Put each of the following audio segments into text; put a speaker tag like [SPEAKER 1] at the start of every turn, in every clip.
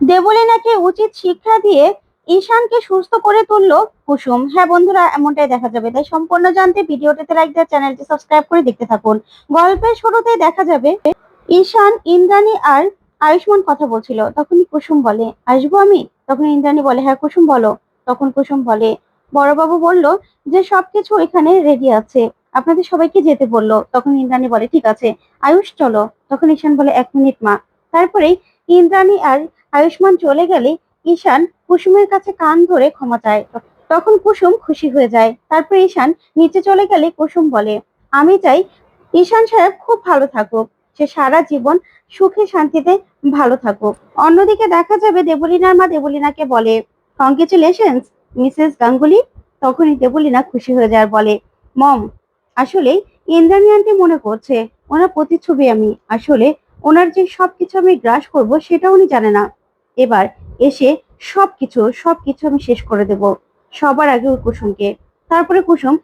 [SPEAKER 1] দেবলীনাকে উচিত শিক্ষা দিয়ে ঈশানকে সুস্থ করে তুললো কুসুম। হ্যাঁ বন্ধুরা, এমনটাই দেখা যাবে। তাই সম্পূর্ণ জানতে ভিডিওটিতে লাইক দেওয়ার চ্যানেলটি সাবস্ক্রাইব করে দেখতে থাকুন। গল্পের শুরুতে দেখা যাবে, ঈশান, ইন্দ্রাণী আর আয়ুষ্মান কথা বলছিল। তখনই কুসুম বলে, আসব আমি? তখন ইন্দ্রাণী বলে হ্যাঁ কুসুম, বলো। তখন কুসুম বলে, বড়বাবু বলল যে, সবকিছু এখানে রেডি আছে। আপনাদের সবাইকে যেতে বলল। তখন ইন্দ্রাণী বলে, ঠিক আছে। আয়ুষ, চলো। তখন ঈশান বলে, এক মিনিট মা। তারপরেই ইন্দ্রাণী আর আয়ুষ্মান চলে গেলে ঈশান কুসুমের কাছে কান ধরে ক্ষমা চায়। তখন কুসুম খুশি হয়ে যায়। তারপর ঈশান নিচে চলে গেলে কুসুম বলে, আমি চাই ঈশান সাহেব খুব ভালো থাকুক। সে সারা জীবন সুখে শান্তিতে ভালো থাকুক। অন্যদিকে দেখা যাবে দেবলীনার মা দেবলীনাকে বলে কংগ্রেচুলেশনস মিসেস গাঙ্গুলি। তখনই দেবলীনা খুশি হয়ে যায় বলে, মম আসলে ইন্দ্রাণী আন্টি মনে করছে, ওনার প্রতিচ্ছবি আমি। আসলে ওনার যে সবকিছু আমি গ্রাস করব সেটা উনি জানে না। এবার এসে সবকিছু সবকিছু আমি শেষ করে দেব। সবার আগে ওই কুসুমকে। তারপরে কুসুম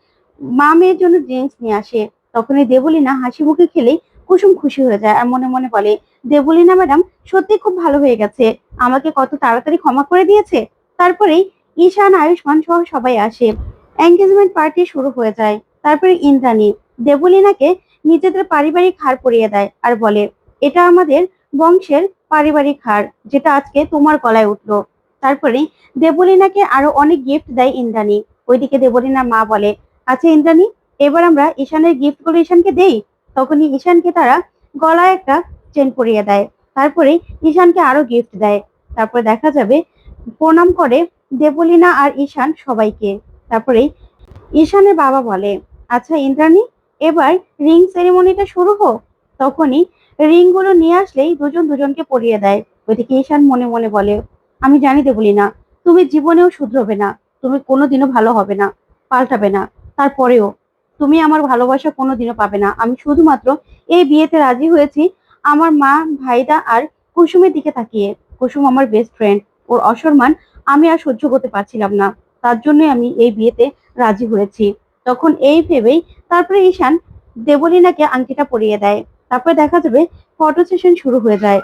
[SPEAKER 1] মা মেয়ের জন্য ড্রিঙ্কস নিয়ে আসে। তখনই দেবলীনা হাসি মুখে খেলেই কুসুম খুশি হয়ে যায় আর মনে মনে বলে, দেবলীনা ম্যাডাম, সত্যি খুব ভালো হয়ে গেছে। আমাকে কত তাড়াতাড়ি ক্ষমা করে দিয়েছে? তারপরেই ঈশান, আয়ুষ্মান সহ সবাই আসে। এঙ্গেজমেন্ট পার্টি শুরু হয়ে যায়। তারপরে ইন্দ্রাণী দেবলীনাকে নিজেদের পারিবারিক হার পরিয়ে দেয় আর বলে এটা আমাদের বংশের পারিবারিক হার, যেটা আজকে তোমার গলায় উঠল। তারপরে দেবলীনাকে আরও অনেক গিফট দেয় ইন্দ্রাণী। ওইদিকে দেবলীনার মা বলে আচ্ছা ইন্দ্রাণী, এবার আমরা ঈশানের গিফটগুলো ঈশানকে দেই? তখনই ঈশানকে তারা গলায় একটা চেন পরিয়ে দেয়। তারপরে ঈশানকে আরও গিফট দেয়। তারপরে দেখা যাবে প্রণাম করে দেবলীনা আর ঈশান সবাইকে। তারপরে ঈশানের বাবা বলে আচ্ছা ইন্দ্রাণী, এবার রিং সেরিমনিটা শুরু হোক। তখনই রিংগুলো নিয়ে আসলেই দুজন দুজনকে পরিয়ে দেয়। ওইদিকে ঈশান মনে মনে বলে, আমি জানি দেবলি না, তুমি জীবনেও শুধরবে না, তুমি কোনোদিনও ভালো হবে না, পাল্টাবে না। তারপরেও তুমি আমার ভালোবাসা কোনোদিনও পাবে না। আমি শুধুমাত্র এই বিয়েতে রাজি হয়েছি আমার মা ভাইদা আর কুসুমের দিকে তাকিয়ে। কুসুম আমার বেস্ট ফ্রেন্ড ওর অসম্মান আমি আর সহ্য করতে পারছিলাম না। তার জন্যই আমি এই বিয়েতে রাজি হয়েছি। তখন এই ভেবেই তারপরে ঈশান দেবলীনাকে আংটিটা পরিয়ে দেয়। তারপরে দেখা যাবে ফটো সেশন শুরু হয়ে যায়।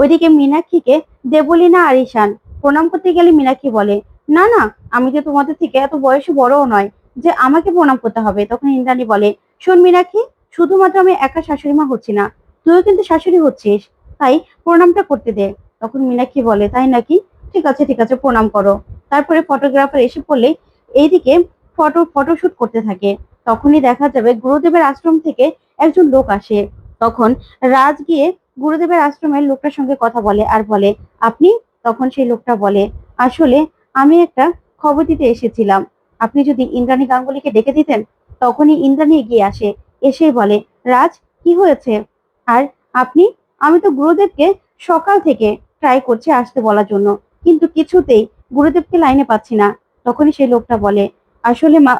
[SPEAKER 1] ওইদিকে মীনাক্ষীকে দেবলীনা আর ঈশান প্রণাম করতে গেলে মীনাক্ষী বলে, না না, আমি যে তোমাদের থেকে এত বয়সে বড়ও নয় যে আমাকে প্রণাম করতে হবে। তখন ইন্দ্রাণী বলে, শোন মীনাক্ষী, শুধুমাত্র আমি একা শাশুড়ি মা হচ্ছি না, তুইও কিন্তু শাশুড়ি হচ্ছিস, তাই প্রণামটা করতে দে। তখন মীনাক্ষী বলে, তাই নাকি? ঠিক আছে ঠিক আছে, প্রণাম করো। তারপরে ফটোগ্রাফার এসে পড়লে এইদিকে ফটো ফটোশুট করতে থাকে। তখনই দেখা যাবে গুরুদেবের আশ্রম থেকে একজন লোক আসে। তখন রাজ গিয়ে গুরুদেবের আশ্রমের লোকটার সঙ্গে কথা বলে আর বলে, আপনি? তখন সেই লোকটা বলে, আসলে আমি একটা খবর দিতে এসেছিলাম। আপনি যদি ইন্দ্রাণী গাঙ্গুলিকে ডেকে দিতেন, তখনই ইন্দ্রাণী এগিয়ে আসে, এসে বলে, রাজ, কি হয়েছে? আর আপনি, আমি তো গুরুদেবকে সকাল থেকে ট্রাই করছি আসতে বলার জন্য, কিন্তু কিছুতেই গুরুদেবকে লাইনে পাচ্ছি না। তখনই সেই লোকটা বলে, আসলে মা,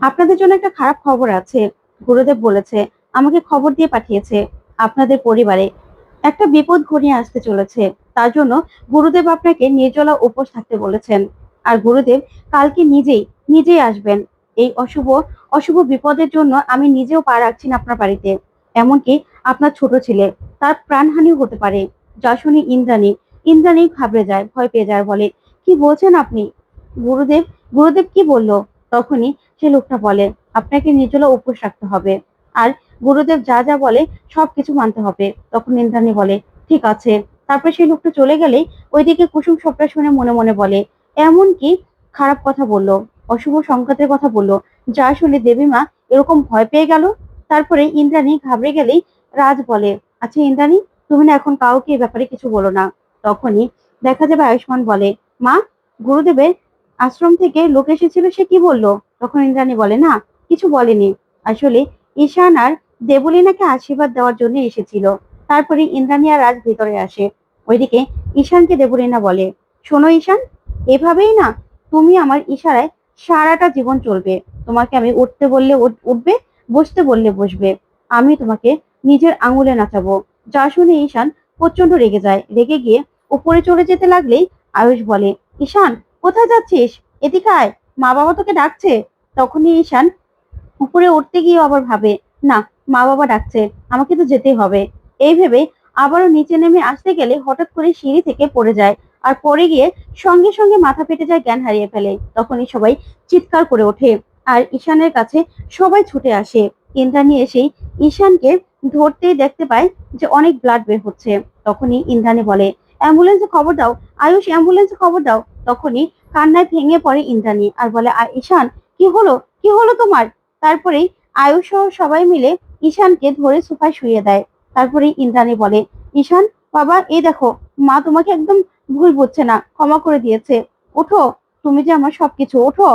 [SPEAKER 1] আপনাদের জন্য একটা খারাপ খবর আছে। গুরুদেব বলেছে আমাকে খবর দিয়ে পাঠিয়েছে আপনাদের পরিবারে। একটা বিপদ ঘনিয়ে আসতে চলেছে, তার জন্য গুরুদেব আপনাকে নির্জলা উপোস থাকতে বলেছেন। আর গুরুদেব কালকে নিজেই নিজেই আসবেন। এই অশুভ অশুভ বিপদের জন্য আমি নিজেও পা রাখছি না আপনার বাড়িতে। এমনকি আপনার ছোট ছেলে, তার প্রাণহানিও হতে পারে। যা শুনে ইন্দ্রাণী ইন্দ্রাণী ঘাবড়ে যায়, ভয় পেয়ে যায়, বলে, কি বলছেন আপনি? গুরুদেব গুরুদেব কি বলল? তখনই সে লোকটা বলে, আপনাকে নির্জলা উপোস রাখতে হবে। আর গুরুদেব যা যা বলে সবকিছু মানতে হবে। তখন ইন্দ্রাণী বলে, ঠিক আছে। তারপরে সেই লোকটা চলে গেলেই ওইদিকে কুসুম সবটা শুনে মনে মনে বলে এমন কি খারাপ কথা বলল, অশুভ সংকেতের কথা বলল, যা শুনে দেবী মা এরকম ভয় পেয়ে গেল? তারপরে ইন্দ্রাণী ঘাবড়ে গেলেই রাজ বলে আচ্ছা ইন্দ্রাণী, তুমি না এখন কাউকে এ ব্যাপারে কিছু বলো না। তখনই দেখা যাবে আয়ুষ্মান বলে, মা, গুরুদেবের আশ্রম থেকে লোক এসেছিল, সে কি বলল? তখন ইন্দ্রাণী বলে, না, কিছু বলেনি। আসলে ঈশান আর দেবলীনাকে আশীর্বাদ দেওয়ার জন্য এসেছিল। তারপরে ইন্দ্রাণী আর রাজ ভিতরে আসে। ওইদিকে ঈশানকে দেবলীনা বলে, শোনো ঈশান, এভাবেই না তুমি আমার ইশারায় সারাটা জীবন চলবে। তোমাকে আমি উঠতে বললে উঠ- উঠবে, বসতে বললে বসবে। আমি তোমাকে নিজের আঙুলে নাচাবো যা শুনে ঈশান প্রচণ্ড রেগে যায়। রেগে গিয়ে উপরে চলে যেতে লাগলেই আয়ুষ বলে, ঈশান, কোথায় যাচ্ছিস? এদিকে আয়। মা বাবা তোকে ডাকছে তখনই ঈশান উপরে উঠতে গিয়ে আবার ভাবে না মা বাবা ডাকছে, আমাকে তো যেতেই হবে। এই ভেবে আবারও নিচে নেমে আসতে গেলে হঠাৎ করে সিঁড়ি থেকে পড়ে যায় আর পড়ে গিয়ে সঙ্গে সঙ্গে মাথা ফেটে যায় জ্ঞান হারিয়ে ফেলে। তখনই সবাই চিৎকার করে ওঠে আর ঈশানের কাছে সবাই ছুটে আসে। ইন্দ্রাণী এসেই ঈশানকে ধরতেই দেখতে পায় যে অনেক ব্লাড বের হচ্ছে। তখনই ইন্দ্রাণী বলে, অ্যাম্বুলেন্সে খবর দাও, আয়ুষ, অ্যাম্বুলেন্সে খবর দাও। তখনই কান্নায় ভেঙে পড়ে ইন্দ্রাণী আর বলে, "আ- ঈশান, কি হলো? কি হলো তোমার? তারপরেই আয়ুষ সবাই মিলে ঈশানকে ধরে সোফায় শুয়ে দেয়। তারপরে ইন্দ্রাণী বলে, ঈশান, বাবা, এই দেখো, মা তোমাকে একদম ভুল বুঝছে না, ক্ষমা করে দিয়েছে। ওঠো, তুমি যে আমার সবকিছু, ওঠো।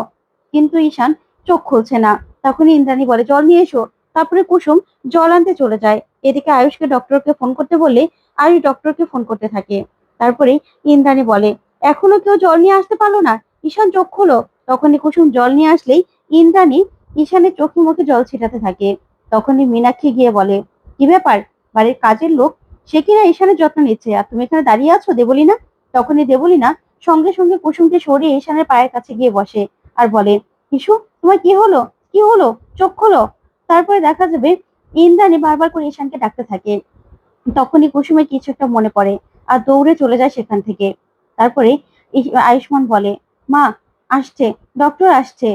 [SPEAKER 1] কিন্তু ঈশান চোখ খুলছে না। তখনই ইন্দ্রাণী বলে, জল নিয়ে এসো। তারপরে কুসুম জল আনতে চলে যায়। এদিকে আয়ুষকে ডক্টরকে ফোন করতে বললে আয়ুষ ডক্টরকে ফোন করতে থাকে। তারপরে ইন্দ্রাণী বলে, এখনও কেউ জল নিয়ে আসতে পারল না? ঈশান চোখ খোলো। তখনই কুসুম জল নিয়ে আসলেই ইন্দ্রাণী ঈশানের চোখে মুখে জল ছিটাতে থাকে। তখনই মীনাক্ষী গিয়ে বলে, কি ব্যাপার? বাড়ির কাজের লোক? সে কিনা ঈশানের যত্ন নিচ্ছে আর তুমি এখানে দাঁড়িয়ে আছো দেবলি না তখনই দেবলি না সঙ্গে সঙ্গে কুসুমকে সরিয়ে ঈশানের পায়ের কাছে গিয়ে বসে আর বলে, ইসু, তোমার কি হলো? কি হলো? চোখ খোলো। তারপরে দেখা যাবে ইন্দ্রাণী বারবার করে ঈশানকে ডাকতে থাকে। তখনই কুসুমের কিছু একটা মনে পড়ে আর দৌড়ে চলে যায় সেখান থেকে। তারপরে আয়ুষ্মান বলে, মা, আসছে ডক্টর আসছে।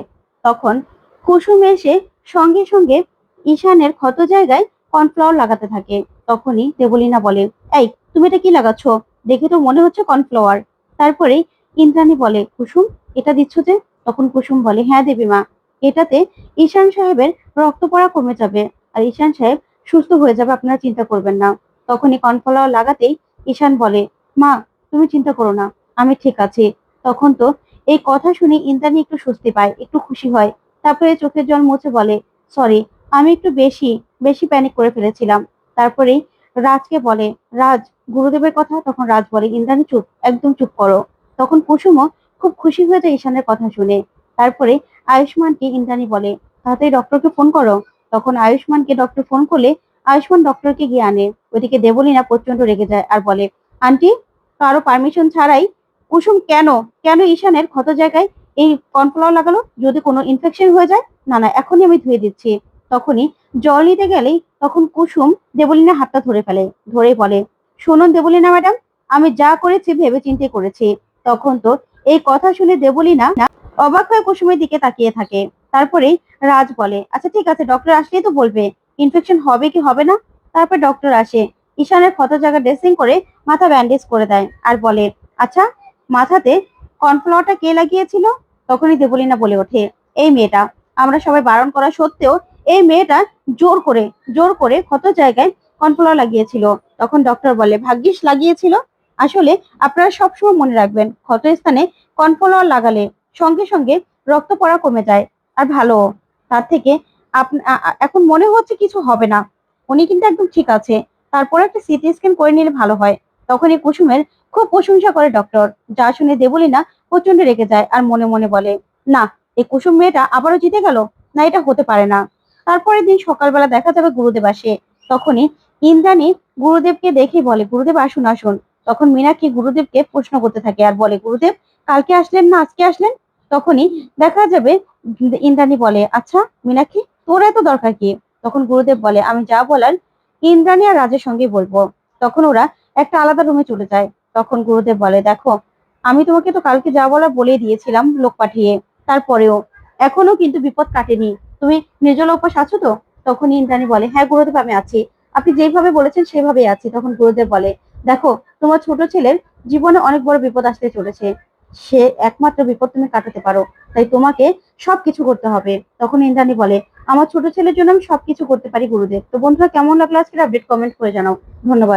[SPEAKER 1] তখন কুসুম এসে সঙ্গে সঙ্গে ঈশানের ক্ষত জায়গায় কর্নফ্লাওয়ার লাগাতে থাকে। তখনই দেবলীনা বলে, এই, তুমি এটা কি লাগাচ্ছ? দেখে তো মনে হচ্ছে কর্নফ্লাওয়ার। তারপরে ইন্দ্রাণী বলে, কুসুম, এটা দিচ্ছ যে? তখন কুসুম বলে হ্যাঁ দেবী মা এটাতে ঈশান সাহেবের রক্ত পড়া কমে যাবে আর ঈশান সাহেব সুস্থ হয়ে যাবে, আপনারা চিন্তা করবেন না। তখনই কর্নফ্লাওয়ার লাগাতেই ঈশান বলে, মা, তুমি চিন্তা করো না, আমি ঠিক আছি। তখন তো এই কথা শুনে ইন্দ্রাণী একটু স্বস্তি পায়, একটু খুশি হয়। তারপরে চোখের জল মুছে বলে সরি আমি একটু বেশি বেশি প্যানিক করে ফেলেছিলাম। তারপরেই রাজকে বলে, রাজ, গুরুদেবের কথা? তখন রাজ বলে, ইন্দ্রাণী, চুপ, একদম চুপ করো। তখন কুসুমও খুব খুশি হয়ে যায় ঈশানের কথা শুনে। তারপরে আয়ুষ্মানকে ইন্দ্রাণী বলে, তাড়াতাড়ি ডক্টরকে ফোন করো। তখন আয়ুষ্মানকে ডক্টর ফোন করলে আয়ুষ্মান ডক্টরকে গিয়ে আনে। ওইদিকে দেবলীনা প্রচণ্ড রেগে যায় আর বলে আন্টি কারও পারমিশন ছাড়াই কুসুম কেন কেন ঈশানের ক্ষত জায়গায় এই কর্নফ্লাওয়ার লাগালো যদি কোনো ইনফেকশন হয়ে যায়, না না, এখনই আমি ধুয়ে দিচ্ছি। তখনই জল নিতে গেলেই তখন কুসুম দেবলীনা হাতটা ধরে ফেলে ধরে বলে, শুনুন দেবলিনা ম্যাডাম, আমি যা করেছি ভেবে চিন্তে করেছি। তখন তো এই কথা শুনে দেবলীনা অবাক হয়ে কুসুমের দিকে তাকিয়ে থাকে। তারপরেই রাজ বলে আচ্ছা ঠিক আছে ডক্টর আসলেই তো বলবে ইনফেকশন হবে কি হবে না? তারপর ডক্টর আসে, ঈশানের ক্ষত জায়গা ড্রেসিং করে মাথা ব্যান্ডেজ করে দেয় আর বলে আচ্ছা মাথাতে কর্নফ্লাওয়ারটা কে লাগিয়েছিল? তখনই দেবলীনা বলে ওঠে, এই মেয়েটা, আমরা সবাই বারণ করা সত্ত্বেও এই মেয়েটা জোর করে জোর করে ক্ষত জায়গায় কর্নফ্লাওয়ার লাগিয়েছিল। তখন ডক্টর বলে, ভাগ্যিস লাগিয়েছিল। আসলে আপনারা সবসময় মনে রাখবেন, ক্ষত স্থানে কর্নফ্লাওয়ার লাগালে সঙ্গে সঙ্গে রক্ত পড়া কমে যায়। আর ভালো, তার থেকে এখন মনে হচ্ছে কিছু হবে না। উনি কিন্তু একদম ঠিক আছে। তারপর একটা সিটি স্ক্যান করে নিলে ভালো হয়। তখনই কুসুমের খুব প্রশংসা করে ডক্টর যা শুনে দেবলীনা প্রচণ্ড রেগে যায় আর মনে মনে বলে, না, এই কুসুম মেয়েটা আবারও জিতে গেল? না, এটা হতে পারে না। তারপরের দিন সকালবেলা দেখা যাবে গুরুদেব আসে। তখনই ইন্দ্রাণী গুরুদেবকে দেখে বলে, গুরুদেব, আসুন আসুন। তখন মীনাক্ষী গুরুদেবকে প্রশ্ন করতে থাকে আর বলে, গুরুদেব, কালকে আসলেন না, আজকে আসলেন? তখনই দেখা যাবে ইন্দ্রাণী বলে আচ্ছা মীনাক্ষী, তোর এত দরকার কি? তখন গুরুদেব বলে, আমি যা বলার ইন্দ্রাণী আর রাজের সঙ্গে বলব। তখন ওরা একটা আলাদা রুমে চলে যায়। তখন গুরুদেব বলে, দেখো আমি তোমাকে তো কালকে যা বলা বলে দিয়েছিলাম লোক পাঠিয়ে, তারপরেও। এখনও কিন্তু বিপদ কাটেনি। তুমি নির্জলা উপবাস আছো তো? তখন ইন্দ্রাণী বলে হ্যাঁ গুরুদেব, আমি আছি। আপনি যেভাবে বলেছেন, সেভাবেই আছি তখন গুরুদেব বলে, দেখো, তোমার ছোট ছেলের জীবনে অনেক বড় বিপদ আসতে চলেছে। সে একমাত্র বিপদ তুমি কাটাতে পারো। তাই তোমাকে সবকিছু করতে হবে। তখন ইন্দ্রাণী বলে, আমার ছোট ছেলের জন্য আমি সবকিছু করতে পারি, গুরুদেব। তো বন্ধুরা, কেমন লাগল আজকের আপডেট কমেন্ট করে জানাও। ধন্যবাদ।